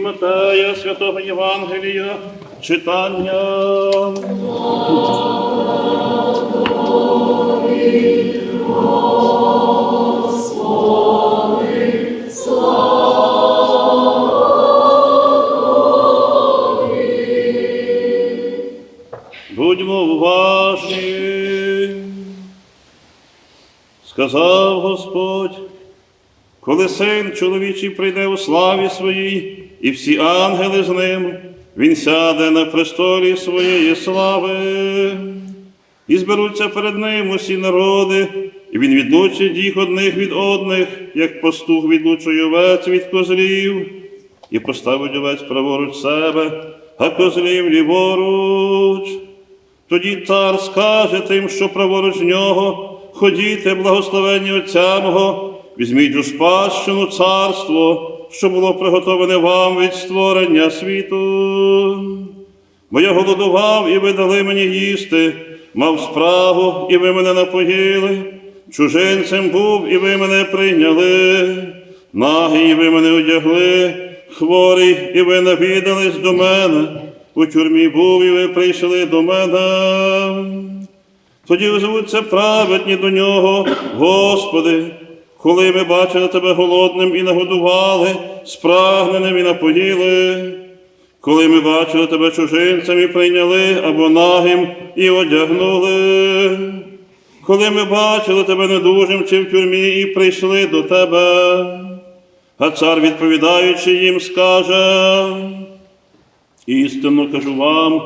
Від Матея святого Євангелія читання. Будьмо уважні. Сказав Господь, коли син чоловічий прийде у славі своїй, і всі ангели з ним, він сяде на престолі своєї слави, і зберуться перед ним усі народи, і він відлучить їх одних від одних, як пастух відлучує овець від козлів, і поставить овець праворуч себе, а козлів ліворуч. Тоді цар скаже тим, що праворуч нього, ходіте, благословенні Отця мого, візьміть у спадщину царство, що було приготоване вам від створення світу. Бо я голодував, і ви дали мені їсти, мав спрагу, і ви мене напоїли, чужинцем був, і ви мене прийняли, нагий, і ви мене одягли, хворий, і ви навідались до мене. У тюрмі був, і ви прийшли до мене. Тоді озвуться праведні до нього, Господи, коли ми бачили тебе голодним і нагодували, спрагненим і напоїли, коли ми бачили тебе чужинцем і прийняли або нагим і одягнули, коли ми бачили тебе недужим чи в тюрмі і прийшли до тебе. А цар, відповідаючи їм, скаже. Істинно кажу вам,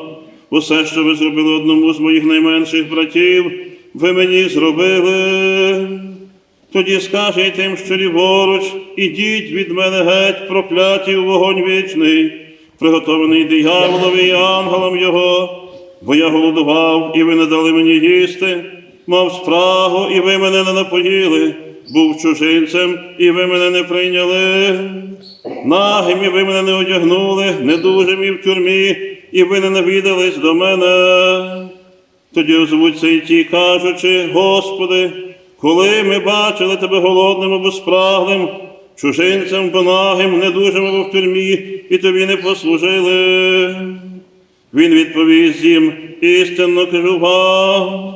усе, що ви зробили одному з моїх найменших братів, ви мені зробили. Тоді скаже й тим, що ліворуч, ідіть від мене геть, прокляті у вогонь вічний, приготований дияволові і ангелам його, бо я голодував, і ви не дали мені їсти, мав спрагу, і ви мене не напоїли, був чужинцем, і ви мене не прийняли. Нагим і ви мене не одягнули, недужим і в тюрмі, і ви не навідались до мене. Тоді озвуться і ті, кажучи, Господи, коли ми бачили тебе голодним або спраглим, чужинцем або нагим, недужим або в тюрмі, і тобі не послужили. Він відповість їм, істинно кажу вам,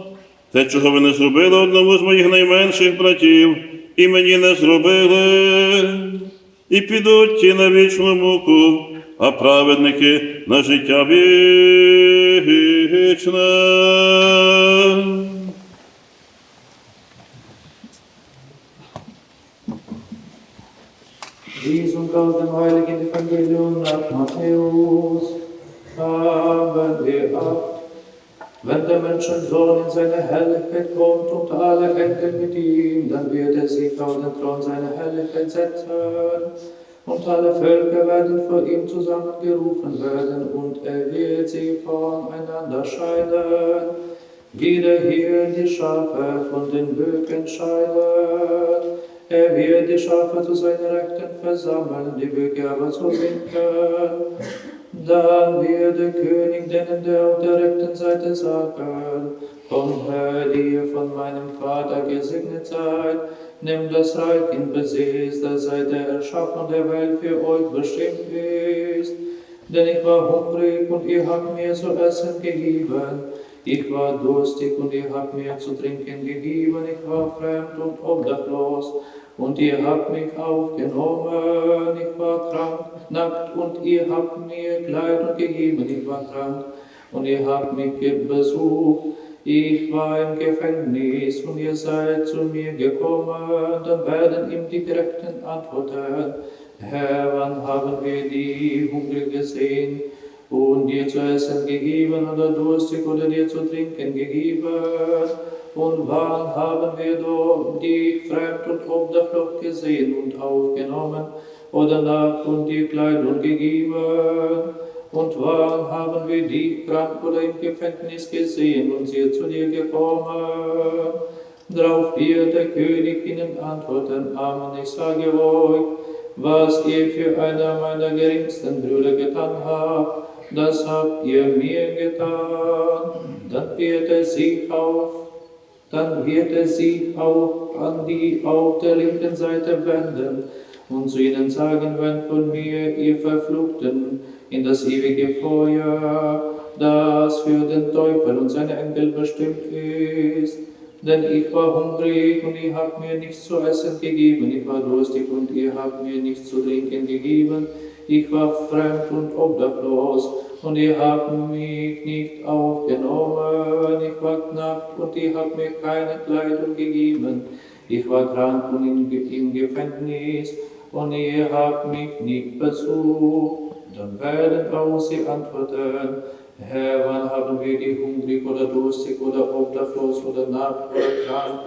те, чого ви не зробили одному з моїх найменших братів, і мені не зробили і підуть ті на вічну муку, а праведники на життя вічне. Lesung aus dem heiligen Evangelium nach Matthäus. Haben wir Acht. Wenn der Menschensohn in seine Herrlichkeit kommt und alle Engel mit ihm, dann wird er sich auf den Thron seiner Herrlichkeit setzen. Und alle Völker werden vor ihm zusammengerufen werden und er wird sie voneinander scheiden. Jeder hier die Schafe von den Böcken scheiden. Er wird die Schafe zu seiner Rechten versammeln, die Böcke aber zur Linken. Dann wird der König denen, der auf der rechten Seite sagen, Komm her, die ihr von meinem Vater gesegnet seid, nehmt das Reich in Besitz, das seit der Erschaffung der Welt für euch bestimmt ist. Denn ich war hungrig und ihr habt mir zu essen gegeben. Ich war durstig und ihr habt mir zu trinken gegeben. Ich war fremd und obdachlos und ihr habt mich aufgenommen. Ich war krank, nackt und ihr habt mir Kleidung gegeben. Ich war krank und ihr habt mich besucht. Ich war im Gefängnis und ihr seid zu mir gekommen. Dann werden ihm die Gerechten antworten. Herr, wann haben wir die Hungrig gesehen und dir zu essen gegeben oder durstig oder dir zu trinken gegeben? Und wann haben wir doch dich fremd und obdachlos gesehen und aufgenommen oder nach und dir Kleidung gegeben. Und wann haben wir dich krank oder im Gefängnis gesehen und sind zu dir gekommen? Drauf wird der König ihnen antworten, Amen, ich sage euch, was ihr für einer meiner geringsten Brüder getan habt, das habt ihr mir getan. Dann wird er sich auf, dann wird er sich auch an die auf der linken Seite wenden und zu ihnen sagen, wenn von mir ihr Verfluchten in das ewige Feuer, das für den Teufel und seine Engel bestimmt ist. Denn ich war hungrig und ihr habt mir nichts zu essen gegeben, ich war durstig und ihr habt mir nichts zu trinken gegeben, ich war fremd und obdachlos und ihr habt mich nicht aufgenommen, ich war nackt und ihr habt mir keine Kleidung gegeben, ich war krank und im Gefängnis und ihr habt mich nicht besucht. Dann werden auch sie antworten, Herr, wann haben wir dich hungrig oder durstig oder obdachlos oder nackt oder krank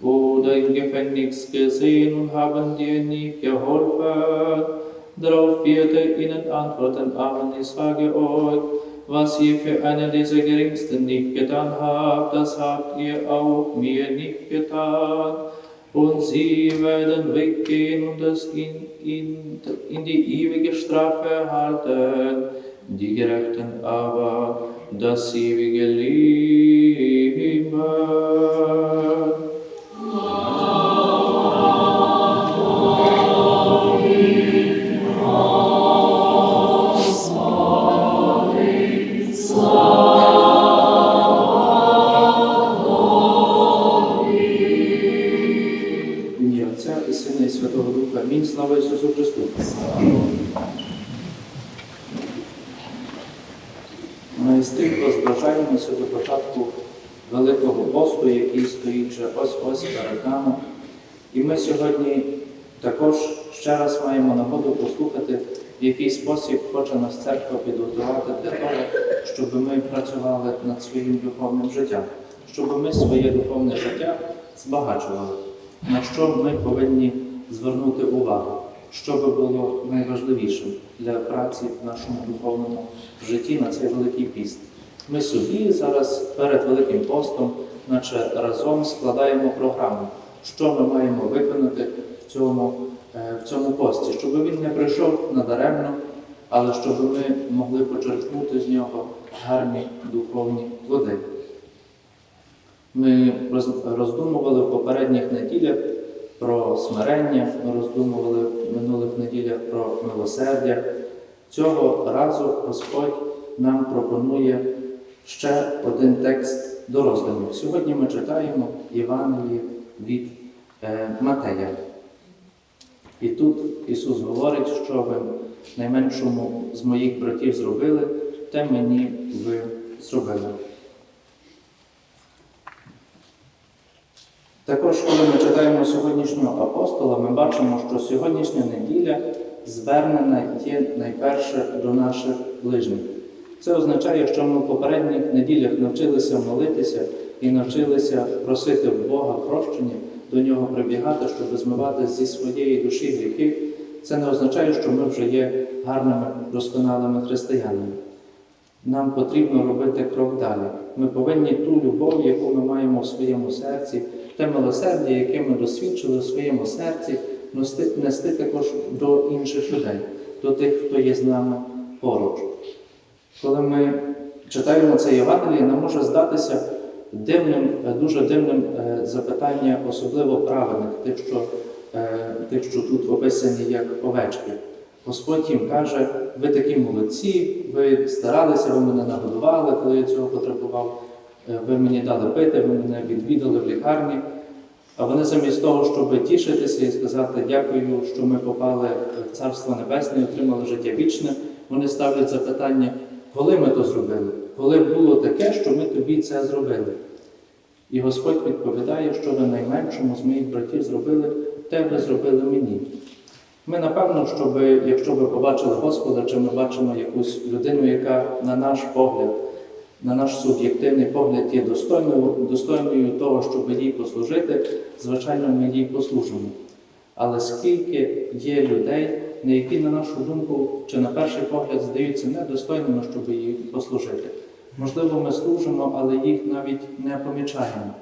oder im Gefängnis gesehen und haben dir nicht geholfen? Darauf wird er ihnen antworten, Amen, ich sage euch, was ihr für einen dieser Geringsten nicht getan habt, das habt ihr auch mir nicht getan. Und sie werden weggehen und es in, in, in die ewige Strafe erhalten, die Gerechten aber das ewige Leben. І ми сьогодні також ще раз маємо нагоду послухати, в який спосіб хоче нас церква підготувати для того, щоб ми працювали над своїм духовним життям, щоб ми своє духовне життя збагачували, на що ми повинні звернути увагу, що би було найважливішим для праці в нашому духовному житті на цей великий піст. Ми собі зараз перед Великим постом, наче разом складаємо програму, що ми маємо виконати в цьому, е, в цьому пості, щоб він не прийшов надаремно, але щоб ми могли почерпнути з нього гарні духовні плоди. Ми роздумували в попередніх неділях про смирення, ми роздумували в минулих неділях про милосердя. Цього разу Господь нам пропонує ще один текст до роздуму. Сьогодні ми читаємо Євангеліє від е, Матея. І тут Ісус говорить, що ви найменшому з моїх братів зробили, те мені ви зробили. Також, коли ми читаємо сьогоднішнього апостола, ми бачимо, що сьогоднішня неділя звернена є найперше до наших ближніх. Це означає, що ми в попередніх неділях навчилися молитися і навчилися просити в Бога прощення, до нього прибігати, щоб змивати зі своєї душі гріхи. Це не означає, що ми вже є гарними, досконалими християнами. Нам потрібно робити крок далі. Ми повинні ту любов, яку ми маємо в своєму серці, те милосердя, яке ми досвідчили в своєму серці, нести, також до інших людей, до тих, хто є з нами поруч. Коли ми читаємо це Євангеліє, нам може здатися дивним, е, дуже дивним е, запитання, особливо праведних, тих, що, е, тих, що тут описані як овечки. Господь їм каже, ви такі молодці, ви старалися, ви мене нагодували, коли я цього потребував, ви мені дали пити, ви мене відвідали в лікарні. А вони замість того, щоб тішитися і сказати дякую, що ми попали в Царство Небесне і отримали життя вічне, вони ставлять запитання, коли ми то зробили? Коли було таке, що ми тобі це зробили? І Господь відповідає, що ви найменшому з моїх братів зробили, те ви зробили мені. Ми, напевно, щоб, якщо ви побачили Господа, чи ми бачимо якусь людину, яка, на наш погляд, на наш суб'єктивний погляд, є достойною, достойною того, щоб їй послужити, звичайно, ми їй послужимо. Але скільки є людей, на які, на нашу думку, чи на перший погляд здаються недостойними, щоб їй послужити. Можливо, ми служимо, але їх навіть не помічаємо.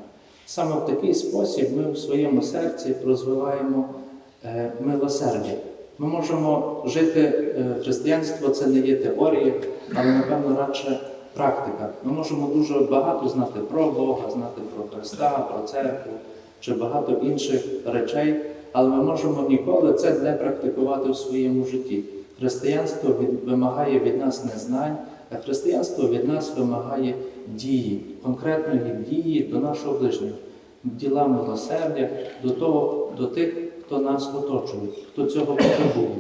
Саме в такий спосіб ми в своєму серці розвиваємо е, милосердя. Ми можемо жити е, християнство, це не є теорія, але напевно радше практика. Ми можемо дуже багато знати про Бога, знати про Христа, про церкву чи багато інших речей, але ми можемо ніколи це не практикувати в своєму житті. Християнство вимагає від нас не знань, а християнство від нас вимагає дії, конкретної дії до нашого ближнього, діла милосердя до того, до тих, хто нас оточує, хто цього потребує.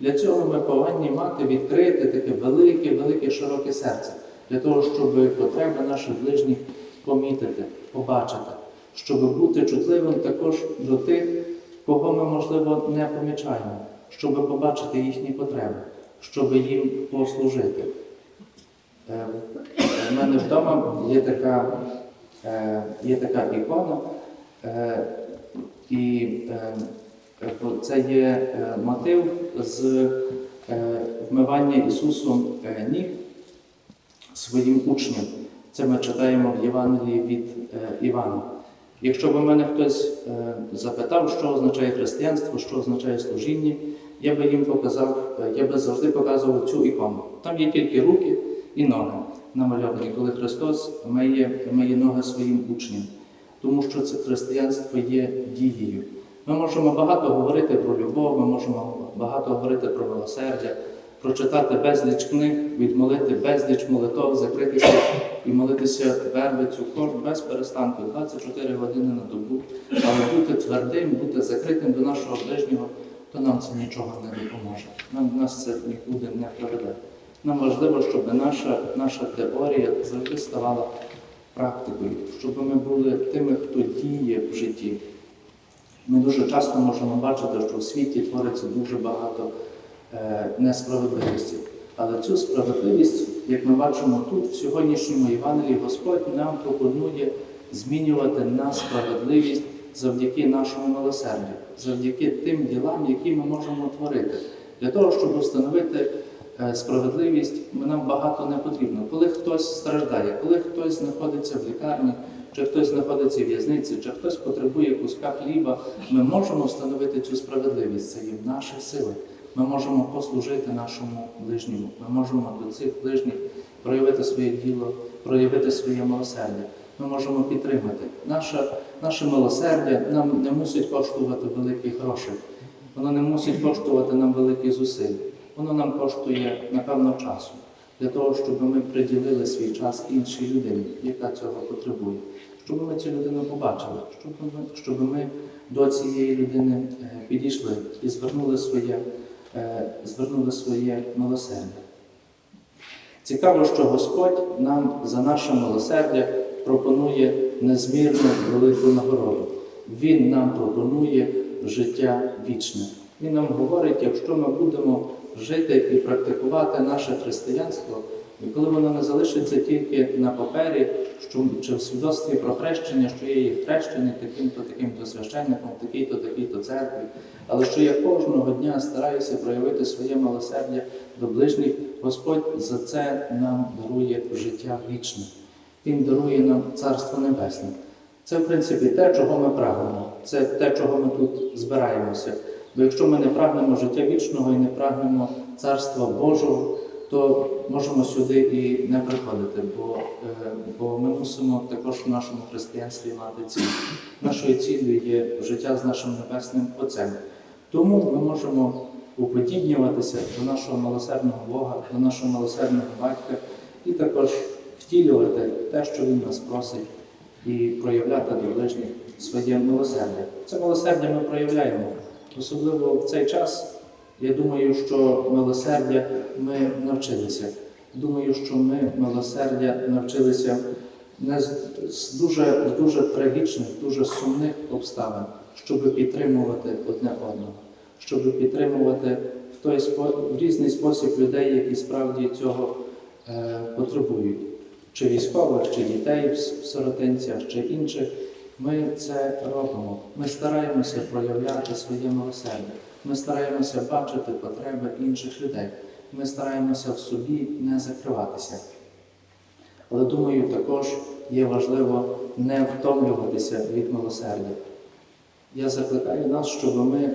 Для цього ми повинні мати відкрите таке велике, велике, широке серце, для того, щоб потреби наших ближніх помітити, побачити, щоб бути чутливим також до тих, кого ми, можливо, не помічаємо, щоб побачити їхні потреби, щоб їм послужити. Е, У мене вдома є така, е, є така ікона, е, і е, е, це є е, мотив з е, вмивання Ісусом е, ніг своїм учням. Це ми читаємо в Євангелії від е, Івана. Якщо б мене хтось е, запитав, що означає християнство, що означає служіння, я би їм показав, е, я би завжди показував цю ікону. Там є тільки руки і ноги намальовані, коли Христос миє, миє ноги своїм учням. Тому що це християнство є дією. Ми можемо багато говорити про любов, ми можемо багато говорити про милосердя, прочитати безліч книг, відмолити безліч молитов, закритися і молитися вербицю кожен без перестанку 24 години на добу, але бути твердим, бути закритим до нашого ближнього, то нам це нічого не допоможе. Нам нас це нікуди не приведе. Нам важливо, щоб наша, наша теорія завжди ставала практикою, щоб ми були тими, хто діє в житті. Ми дуже часто можемо бачити, що в світі твориться дуже багато е, несправедливості. Але цю справедливість, як ми бачимо тут, в сьогоднішньому Євангелії, Господь нам пропонує змінювати на справедливість завдяки нашому милосердю, завдяки тим ділам, які ми можемо творити. Для того, щоб встановити справедливість, нам багато не потрібно. Коли хтось страждає, коли хтось знаходиться в лікарні, чи хтось знаходиться в в'язниці, чи хтось потребує куска хліба, ми можемо встановити цю справедливість. Це є в нашій силі. Ми можемо послужити нашому ближньому. Ми можемо до цих ближніх проявити своє діло, проявити своє милосердя. Ми можемо підтримати. Наше, наше милосердя нам не мусить коштувати великих грошей. Воно не мусить коштувати нам великих зусиль. Воно нам коштує, напевно, часу для того, щоб ми приділили свій час іншій людині, яка цього потребує, щоб ми цю людину побачили, щоб ми, щоб ми до цієї людини е, підійшли і звернули своє, е, звернули своє милосердя. Цікаво, що Господь нам за наше милосердя пропонує незмірно велику нагороду. Він нам пропонує життя вічне. Він нам говорить, якщо ми будемо жити і практикувати наше християнство, і коли воно не залишиться тільки на папері, що, чи в свідоцтві про хрещення, що я є хрещений таким-то, таким-то священником, такій-то, такій-то церкві, але що я кожного дня стараюся проявити своє милосердя до ближніх, Господь за це нам дарує життя вічне. Він дарує нам Царство Небесне. Це, в принципі, те, чого ми прагнемо. Це те, чого ми тут збираємося. Бо якщо ми не прагнемо життя вічного і не прагнемо Царства Божого, то можемо сюди і не приходити, бо, е, бо ми мусимо також в нашому християнстві мати ціль. Нашою ціллю є життя з нашим небесним Отцем. Тому ми можемо уподібнюватися до нашого милосердного Бога, до нашого милосердного батька і також втілювати те, що Він нас просить, і проявляти до ближніх своє милосердя. Це милосердя ми проявляємо. Особливо в цей час, я думаю, що милосердя ми навчилися. Думаю, що ми милосердя навчилися не з, дуже, з дуже трагічних, дуже сумних обставин, щоб підтримувати одне одного, щоб підтримувати в той в різний спосіб людей, які справді цього е, потребують. чи військових, чи дітей в сиротинцях, чи інших. Ми це робимо. Ми стараємося проявляти своє милосердя. Ми стараємося бачити потреби інших людей. Ми стараємося в собі не закриватися. Але думаю, також є важливо не втомлюватися від милосердя. Я закликаю нас, щоб ми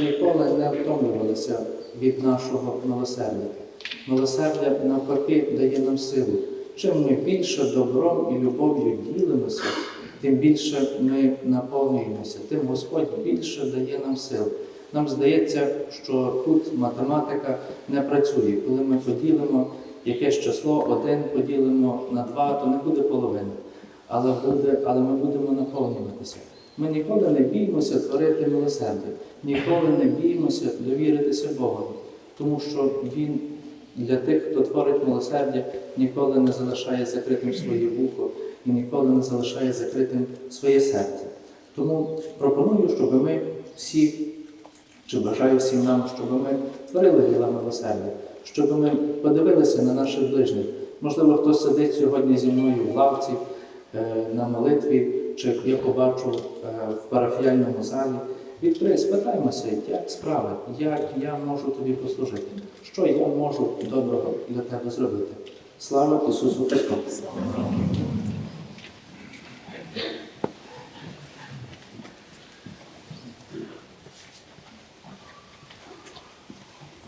ніколи не втомлювалися від нашого милосердя. Милосердя навпаки дає нам силу. Чим ми більше добром і любов'ю ділимося, тим більше ми наповнюємося, тим Господь більше дає нам сил. Нам здається, що тут математика не працює. Коли ми поділимо якесь число, один поділимо на два, то не буде половини. Але, буде, але ми будемо наповнюватися. Ми ніколи не біймося творити милосердя, ніколи не біймося довіритися Богу, тому що Він для тих, хто творить милосердя, ніколи не залишає закритим своє вухо і ніколи не залишає закритим своє серце. Тому пропоную, щоб ми всі, чи бажаю всім нам, щоб ми творили діла милосердя, щоб ми подивилися на наших ближніх. Можливо, хтось сидить сьогодні зі мною в лавці, е, на молитві, чи я побачу е, в парафіяльному залі. Відкрий, спитаймося, як справи, як я можу тобі послужити, що я можу доброго для тебе зробити. Слава Ісусу Христу!